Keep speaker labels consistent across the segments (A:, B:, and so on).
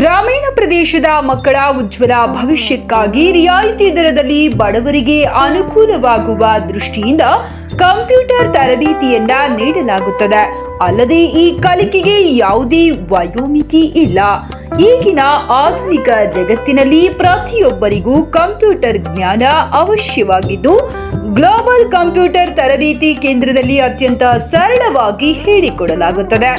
A: ಗ್ರಾಮೀಣ ಪ್ರದೇಶದ ಮಕ್ಕಳ ಉಜ್ವಲ ಭವಿಷ್ಯಕ್ಕಾಗಿ ರಿಯಾಯಿತಿ ದರದಲ್ಲಿ ಬಡವರಿಗೆ ಅನುಕೂಲವಾಗುವ ದೃಷ್ಟಿಯಿಂದ ಕಂಪ್ಯೂಟರ್ ತರಬೇತಿಯನ್ನ ನೀಡಲಾಗುತ್ತದೆ. ಅಲ್ಲದೆ ಈ ಕಲಿಕೆಗೆ ಯಾವುದೇ ವಯೋಮಿತಿ ಇಲ್ಲ. ಈಗಿನ ಆಧುನಿಕ ಜಗತ್ತಿನಲ್ಲಿ ಪ್ರತಿಯೊಬ್ಬರಿಗೂ ಕಂಪ್ಯೂಟರ್ ಜ್ಞಾನ ಅವಶ್ಯವಾಗಿದ್ದು, ಗ್ಲೋಬಲ್ ಕಂಪ್ಯೂಟರ್ ತರಬೇತಿ ಕೇಂದ್ರದಲ್ಲಿ ಅತ್ಯಂತ ಸರಳವಾಗಿ ಹೇಳಿಕೊಡಲಾಗುತ್ತದೆ.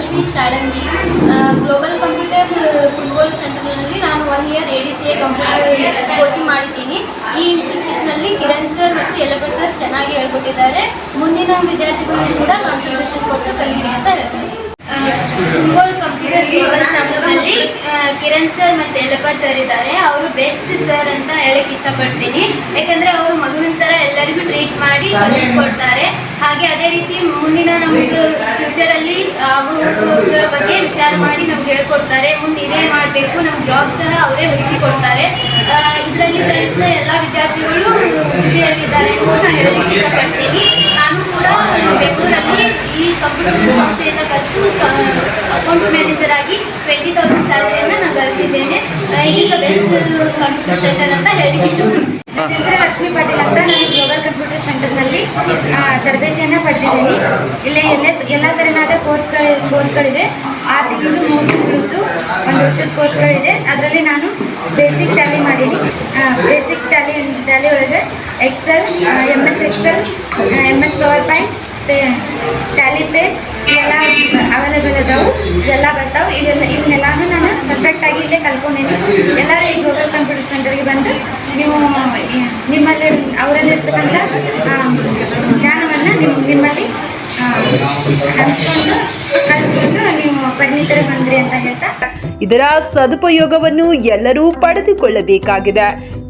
B: ಗ್ಲೋಬಲ್ ಕಂಪ್ಯೂಟರ್ ಕುಂದಗೋಳ ಸೆಂಟರ್ನಲ್ಲಿ ನಾನು one year A D C A computer coaching ಮಾಡಿದ್ದೀನಿ. ಈ ಇನ್ಸ್ಟಿಟ್ಯೂಷನಲ್ಲಿ ಕಿರಣ್ ಸರ್ ಮತ್ತು ಎಲ್ಲಪ್ಪ ಸರ್ ಚೆನ್ನಾಗಿ ಹೇಳ್ಕೊಟ್ಟಿದ್ದಾರೆ. ಮುಂದಿನ ವಿದ್ಯಾರ್ಥಿಗಳು ಕೂಡ ಕಾನ್ಸಂಟ್ರೇಷನ್ ಕೊಟ್ಟು ಕಲೀರಿ ಅಂತ ಹೇಳ್ತಾರೆ. ಗ್ಲೋಬಲ್ ಕಿರಣ್ ಸರ್ ಮತ್ತು ಯಲ್ಲಪ್ಪ ಸರ್ ಇದ್ದಾರೆ. ಅವರು ಬೆಸ್ಟ್ ಸರ್ ಅಂತ ಹೇಳಕ್ಕೆ ಇಷ್ಟಪಡ್ತೀನಿ. ಯಾಕಂದ್ರೆ ಅವರು ಮಗುವಿನ ಥರ ಎಲ್ಲರಿಗೂ ಟ್ರೀಟ್ ಮಾಡಿ ಕಲಿಸ್ಕೊಡ್ತಾರೆ. ಹಾಗೆ ಅದೇ ರೀತಿ ಮುಂದಿನ ನಮ್ಮದು ಫ್ಯೂಚರಲ್ಲಿ ಆಗುವುದರ ಬಗ್ಗೆ ವಿಚಾರ ಮಾಡಿ ನಮ್ಗೆ ಹೇಳ್ಕೊಡ್ತಾರೆ. ಮುಂದೆ ಇದೇ ಮಾಡಬೇಕು, ನಮ್ಗೆ ಜಾಬ್ ಸಹ ಅವರೇ ಹುಡುಕಿ ಕೊಡ್ತಾರೆ ಇದರಲ್ಲಿ ಕಲಿತ ಎಲ್ಲ ವಿದ್ಯಾರ್ಥಿಗಳು ವೃತ್ತಿಯಲ್ಲಿದ್ದಾರೆ ಅಂತ ಹೇಳಿ ಹೇಳಲಿಕ್ಕೆ ಇಷ್ಟಪಡ್ತೀನಿ ನಾನು ಕೂಡ ಬೆಂಗಳೂರಲ್ಲಿ ಈ ಕಂಪ್ಯೂಟರ್ ಸಂಸ್ಥೆಯಿಂದ ಕಲಿತು ಅಕೌಂಟ್ ಮ್ಯಾನೇಜರ್ ಆಗಿ ಟ್ವೆಂಟಿ ತೌಸಂಡ್ ಸ್ಯಾಲರಿಯನ್ನು ನಾನು ಗಳಿಸಿದ್ದೇನೆ it is a best computer center ಅಂತ ಹೇಳಲಿಕ್ಕೆ ಇಷ್ಟಪಡ್ತೀನಿ
C: ನನ್ನ ಹೆಸರು ಲಕ್ಷ್ಮೀ ಪಾಟೀಲ್ ಅಂತ. ನಾನು ಗ್ಲೋಬಲ್ ಕಂಪ್ಯೂಟರ್ ಸೆಂಟರ್ನಲ್ಲಿ ನಲ್ಲಿ ತರಬೇತಿಯನ್ನು ಪಡೆದಿದ್ದೀನಿ. ಇಲ್ಲಿ ಎಲ್ಲ ಎಲ್ಲ ಥರನಾದ ಕೋರ್ಸ್ ಕೋರ್ಸ್ಗಳಿವೆ ಆರು ತಿಂಗಳು ಮೂರು ತಿಂಗಳದ್ದು ಒಂದು ವರ್ಷದ ಕೋರ್ಸ್ಗಳಿದೆ ಅದರಲ್ಲಿ ನಾನು ಬೇಸಿಕ್ ಟ್ಯಾಲಿ ಮಾಡೀನಿ. ಬೇಸಿಕ್ ಟ್ಯಾಲಿ ಟ್ಯಾಲಿ ಒಳಗೆ Excel M S Excel M S PowerPoint Tally pay ಇವೆಲ್ಲ ಅವೈಲೇಬಲ್ ಅದಾವು. ಇವೆಲ್ಲ ಬರ್ತಾವೆ. ಇವೆಲ್ಲ ಇವನ್ನೆಲ್ಲಾನು ನಾನು ಪರ್ಫೆಕ್ಟಾಗಿ ಇಲ್ಲೇ ಕಲ್ತ್ಕೊಂಡೀನಿ. ಎಲ್ಲರೂ ಈ ಗ್ಲೋಬಲ್ ಕಂಪ್ಯೂಟರ್ ಸೆಂಟರ್ಗೆ ಬಂದು ನೀವು, ನಿಮ್ಮಲ್ಲಿ ಅವರಲ್ಲಿರ್ತಕ್ಕಂಥ ಜ್ಞಾನವನ್ನ ನಿಮ್ಮ ನಿಮ್ಮಲ್ಲಿ ಹಂಚ್ಕೊಂಡು ಕಲ್ತ್ಕೊಂಡು ನೀವು ಪರಿಣಿತರು ಬಂದ್ರಿ ಅಂತ ಹೇಳ್ತಾ.
A: ಇದರ ಸದುಪಯೋಗವನ್ನು ಎಲ್ಲರೂ ಪಡೆದುಕೊಳ್ಳಬೇಕಾಗಿದೆ.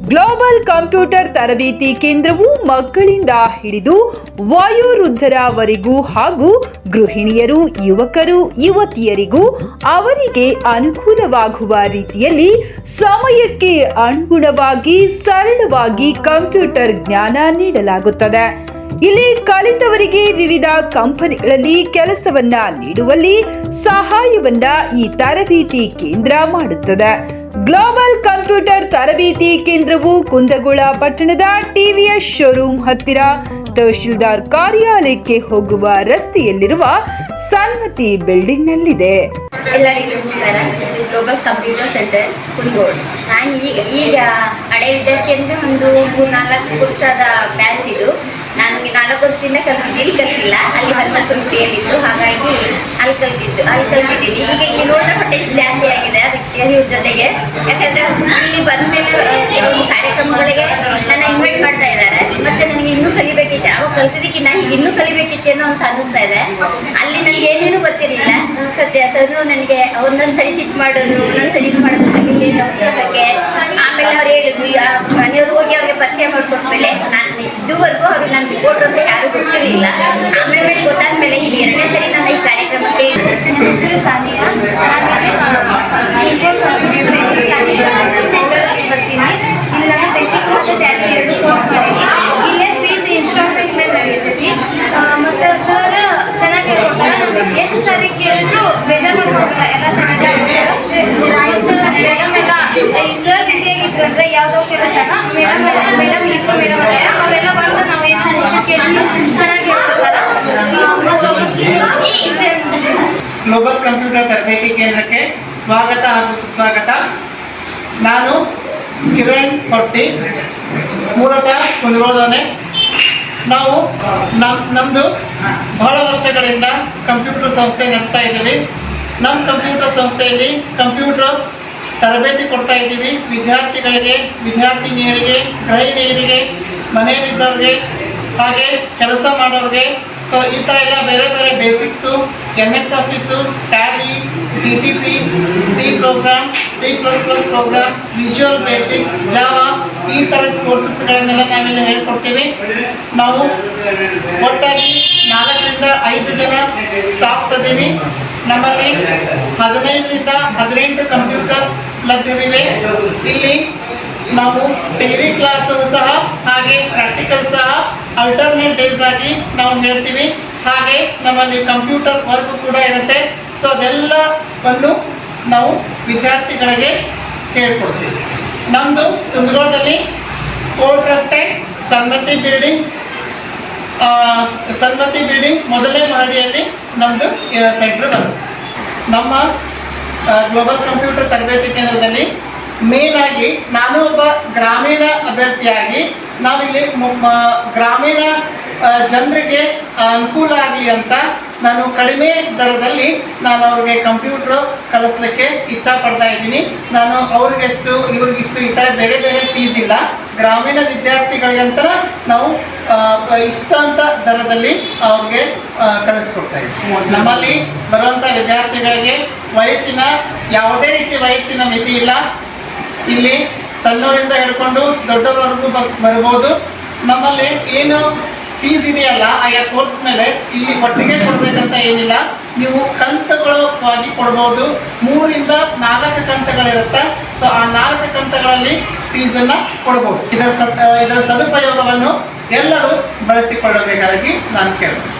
A: ಗ್ಲೋಬಲ್ ಕಂಪ್ಯೂಟರ್ ತರಬೇತಿ ಕೇಂದ್ರವು ಮಕ್ಕಳಿಂದ ಹಿಡಿದು ವಯೋವೃದ್ಧರವರೆಗೂ ಹಾಗೂ ಗೃಹಿಣಿಯರು, ಯುವಕರು, ಯುವತಿಯರಿಗೂ ಅವರಿಗೆ ಅನುಕೂಲವಾಗುವ ರೀತಿಯಲ್ಲಿ ಸಮಯಕ್ಕೆ ಅನುಗುಣವಾಗಿ ಸರಳವಾಗಿ ಕಂಪ್ಯೂಟರ್ ಜ್ಞಾನ ನೀಡಲಾಗುತ್ತದೆ. ಇಲ್ಲಿ ಕಲಿತವರಿಗೆ ವಿವಿಧ ಕಂಪನಿಗಳಲ್ಲಿ ಕೆಲಸವನ್ನ ನೀಡುವಲ್ಲಿ ಸಹಾಯವನ್ನ ಈ ತರಬೇತಿ ಕೇಂದ್ರ ಮಾಡುತ್ತದೆ. ಗ್ಲೋಬಲ್ ಕಂಪ್ಯೂಟರ್ ತರಬೇತಿ ಕೇಂದ್ರವು ಕುಂದಗೋಳ ಪಟ್ಟಣದ ಟಿವಿಎಸ್ ಶೋರೂಮ್ ಹತ್ತಿರ. ತಹಶೀಲ್ದಾರ್ ಕಾರ್ಯಾಲಯಕ್ಕೆ ಹೋಗುವ ರಸ್ತೆಯಲ್ಲಿರುವ ಸನ್ಮತಿ ಬಿಲ್ಡಿಂಗ್ನಲ್ಲಿದೆ
D: ಎಲ್ಲರಿಗೂ ನಮಸ್ಕಾರ. ಗ್ಲೋಬಲ್ ಕಂಪ್ಯೂಟರ್ ಸೆಂಟರ್ ಕುಂದಗೋಡ್ ನಾನು ಈಗ ಈಗ ಹಳೆ ವಿದ್ಯಾರ್ಥಿ ಅಂದರೆ ಒಂದು ಮೂರು ನಾಲ್ಕು ವರ್ಷದ ಬ್ಯಾಚ್ ಇದು. ನನಗೆ ನಾಲ್ಕು ಇಲ್ಲಿ ಕಲ್ತಿಲ್ಲ. ಅಲ್ಲಿ ವೃತ್ತಿಯಲ್ಲಿತ್ತು ಹಾಗಾಗಿ ಅಲ್ಲಿ ಕಲ್ತಿದ್ದು. ಅಲ್ಲಿ ಕಲ್ತಿದ್ದೀನಿ. ಈಗ ಇಲ್ಲಿ ನೋಡಿದ್ರೆ ಹೊಟ್ಟೆ ಜಾಸ್ತಿ ಆಗಿದೆ ಅದಕ್ಕೆ ಇವ್ರ ಜೊತೆಗೆ. ಯಾಕಂದ್ರೆ ಇಲ್ಲಿ ಬಂದ ಮೇಲೆ ಕೆಲವೊಂದು ಕಾರ್ಯಕ್ರಮಗಳಿಗೆ ನನ್ನ ಇನ್ವೈಟ್ ಮಾಡ್ತಾ ಇದ್ದಾರೆ. ಮತ್ತೆ ನನಗೆ ಇನ್ನೂ ಕಲಿಬೇಕಿತ್ತು. ಅವಾಗ ಕಲ್ತಿದ್ದಕ್ಕಿಂತ ಈಗ ಇನ್ನೂ ಕಲಿಬೇಕಿತ್ತೇನೋ ಅಂತ ಅನಿಸ್ತಾ ಇದೆ. ಅಲ್ಲಿ ನನಗೆ ಏನೇನು ಗೊತ್ತಿರಲಿಲ್ಲ. ಸದ್ಯ ಸರ್, ನನಗೆ ಒಂದೊಂದು ಸರಿ ಸಿಟ್ ಮಾಡೋದು ಇಲ್ಲಿ ಬಗ್ಗೆ ಆಮೇಲೆ ಅವ್ರು ಹೇಳಿದ್ರು ಯಾ- ಮನೆಯವ್ರು ಹೋಗಿ ಅವ್ರಿಗೆ ಪರಿಚಯ ಮಾಡ್ಕೊಟ್ಮೇಲೆ ನಾನು ಇದುವರೆಗೂ ಅವರು ನನ್ನ ರಿಪೋರ್ಟ್ ಅಂತ ಯಾರು ಗೊತ್ತಿರಲಿಲ್ಲ. ಆಮೇಲೆ ಮೇಲೆ ಗೊತ್ತಾದ್ಮೇಲೆ ಇದು ಎರಡನೇ ಸರಿ ನಾನು ಈ ಕಾರ್ಯಕ್ರಮಕ್ಕೆ
B: ಹೆಸರು ಸಾನಿಯಾ ನಾನು ಸೆಂಟರ್ಗೆ ಬರ್ತೀನಿ ಇಲ್ಲಿ ನಾನು ಬೇಸಿಕ್ ಮತ್ತು ಟ್ಯಾಲಿ ಎರಡು ಕೋರ್ಸ್ ಮಾಡೀನಿ ಇಲ್ಲೇ ಫೀಸ್ ಇನ್ಸ್ಟಾಲ್ಮೆಂಟ್ ಮೇಲೆ ನಡೆಸ್ತೈತಿ ಮತ್ತು ಸರ್ ಚೆನ್ನಾಗಿ ಹೇಳ್ಕೊಡ್ತಾರೆ ನಮಗೆ ಎಷ್ಟು ಸಾರಿ ಕೇಳಿದ್ರು ಬೇಜಾರು ಮಾಡ್ಕೊಡಲ್ಲ ಎಲ್ಲ ಚೆನ್ನಾಗಿ ಹೇಳ್ಕೊಡ್ತಾರೆ ಮತ್ತು ಮೇಡಮ್ ಎಲ್ಲ ಈ ಸರ್ ಬಿಸಿಯಾಗಿದ್ರು ಅಂದರೆ ಯಾವುದೋ ಕೆಲಸನ ಮೇಡಮ್ ಮೇಡಮ್ ಇದ್ರು ಮೇಡಮ್ ಅವರೆಲ್ಲ ಬಂದು ನಾವು ಏನೋ ಕ್ವಶನ್ ಕೇಳಿದ್ರು ಚೆನ್ನಾಗಿ ಹೇಳ್ಕೊಡ್ತಾರೆ ಮತ್ತು ಈ ಇಷ್ಟೇ
E: ಗ್ಲೋಬಲ್ ಕಂಪ್ಯೂಟರ್ ತರಬೇತಿ ಕೇಂದ್ರಕ್ಕೆ ಸ್ವಾಗತ ಹಾಗೂ ಸುಸ್ವಾಗತ. ನಾನು ಕಿರಣ್ ಕೊರ್ತಿ ಮೂಲತಃ ಕುಂದಗೋಳದವನೇ ನಾವು ನಮ್ಮ ನಮ್ಮದು ಬಹಳ ವರ್ಷಗಳಿಂದ ಕಂಪ್ಯೂಟರ್ ಸಂಸ್ಥೆ ನಡೆಸ್ತಾ ಇದ್ದೀವಿ. ನಮ್ಮ ಕಂಪ್ಯೂಟರ್ ಸಂಸ್ಥೆಯಲ್ಲಿ ಕಂಪ್ಯೂಟರ್ ತರಬೇತಿ ಕೊಡ್ತಾ ಇದ್ದೀವಿ. ವಿದ್ಯಾರ್ಥಿಗಳಿಗೆ, ವಿದ್ಯಾರ್ಥಿನಿಯರಿಗೆ, ಗೃಹಿಣಿಯರಿಗೆ, ಮನೆಯಲ್ಲಿದ್ದವ್ರಿಗೆ, ಹಾಗೆ ಕೆಲಸ ಮಾಡೋರಿಗೆ ಸೊ ಈ ಥರ ಎಲ್ಲ ಬೇರೆ ಬೇರೆ basics M S office Tally D T P C program C plus plus program Visual Basic Java ಈ ಥರದ ಕೋರ್ಸಸ್ಗಳನ್ನೆಲ್ಲ ನಾವಿಲ್ಲಿ ಹೇಳ್ಕೊಡ್ತೀವಿ. ನಾವು ಒಟ್ಟಾಗಿ ನಾಲ್ಕರಿಂದ ಐದು ಜನ ಸ್ಟಾಫ್ಸ್ ಅದೀವಿ. ನಮ್ಮಲ್ಲಿ ಹದಿನೈದರಿಂದ ಹದಿನೆಂಟು ಕಂಪ್ಯೂಟರ್ಸ್ ಲಭ್ಯವಿವೆ. ಇಲ್ಲಿ ನಾವು ಥಿಯರಿ ಕ್ಲಾಸು ಸಹ ಹಾಗೆ ಪ್ರಾಕ್ಟಿಕಲ್ ಸಹ ಅಲ್ಟರ್ನೇಟ್ ಡೇಸ್ ಆಗಿ ನಾವು ಹೇಳ್ತೀವಿ. ಹಾಗೆ ನಮ್ಮಲ್ಲಿ ಕಂಪ್ಯೂಟರ್ ವರ್ಕ್ ಕೂಡ ಇರುತ್ತೆ. ಸೊ ಅದೆಲ್ಲವನ್ನು ನಾವು ವಿದ್ಯಾರ್ಥಿಗಳಿಗೆ ಹೇಳ್ಕೊಡ್ತೀವಿ. ನಮ್ಮದು ಕುಂದಗೋಳದಲ್ಲಿ ಕೋರ್ಟ್ ರಸ್ತೆ, ಸನ್ಮತಿ ಬಿಲ್ಡಿಂಗ್ ಸನ್ಮತಿ ಬಿಲ್ಡಿಂಗ್ ಮೊದಲನೇ ಮಹಡಿಯಲ್ಲಿ ನಮ್ಮದು ಸೆಂಟ್ರ್ ಬಂದು ನಮ್ಮ ಗ್ಲೋಬಲ್ ಕಂಪ್ಯೂಟರ್ ತರಬೇತಿ ಕೇಂದ್ರದಲ್ಲಿ ಮೇನಾಗಿ ನಾನು ಒಬ್ಬ ಗ್ರಾಮೀಣ ಅಭ್ಯರ್ಥಿಯಾಗಿ ನಾವಿಲ್ಲಿ ಗ್ರಾಮೀಣ ಜನರಿಗೆ ಅನುಕೂಲ ಆಗಲಿ ಅಂತ ನಾನು ಕಡಿಮೆ ದರದಲ್ಲಿ ನಾನು ಅವ್ರಿಗೆ ಕಂಪ್ಯೂಟ್ರು ಕಳಿಸ್ಲಿಕ್ಕೆ ಇಚ್ಛಾ ಪಡ್ತಾ ಇದ್ದೀನಿ. ನಾನು ಅವ್ರಿಗೆಷ್ಟು, ಇವ್ರಿಗಿಷ್ಟು ಈ ಥರ ಬೇರೆ ಬೇರೆ ಫೀಸ್ ಇಲ್ಲ. ಗ್ರಾಮೀಣ ವಿದ್ಯಾರ್ಥಿಗಳಿಗಂತರ ನಾವು ಇಷ್ಟ ಅಂತ ದರದಲ್ಲಿ ಅವ್ರಿಗೆ ಕಲಿಸ್ಕೊಡ್ತಾ ಇದ್ದೀವಿ. ನಮ್ಮಲ್ಲಿ ಬರುವಂಥ ವಿದ್ಯಾರ್ಥಿಗಳಿಗೆ ವಯಸ್ಸಿನ, ಯಾವುದೇ ರೀತಿ ವಯಸ್ಸಿನ ಮಿತಿ ಇಲ್ಲ. ಇಲ್ಲಿ ಸಣ್ಣವರಿಂದ ಹಿಡ್ಕೊಂಡು ದೊಡ್ಡವರವರೆಗೂ ಬರ್, ಬರ್ಬೋದು. ನಮ್ಮಲ್ಲಿ ಏನು ಫೀಸ್ ಇದೆಯಲ್ಲ ಆಯಾ ಕೋರ್ಸ್ ಮೇಲೆ ಇಲ್ಲಿ ಒಟ್ಟಿಗೆ ಕೊಡಬೇಕಂತ ಏನಿಲ್ಲ. ನೀವು ಕಂತುಗಳವಾಗಿ ಕೊಡ್ಬೋದು. ಮೂರಿಂದ ನಾಲ್ಕು ಕಂತುಗಳಿರುತ್ತೆ. ಸೊ ಆ ನಾಲ್ಕು ಕಂತಗಳಲ್ಲಿ ಫೀಸನ್ನು ಕೊಡ್ಬೋದು. ಇದರ ಸದ್ ಇದರ ಸದುಪಯೋಗವನ್ನು ಎಲ್ಲರೂ ಬಳಸಿಕೊಳ್ಳಬೇಕಾಗಿ ನಾನು ಕೇಳ್ತೀನಿ.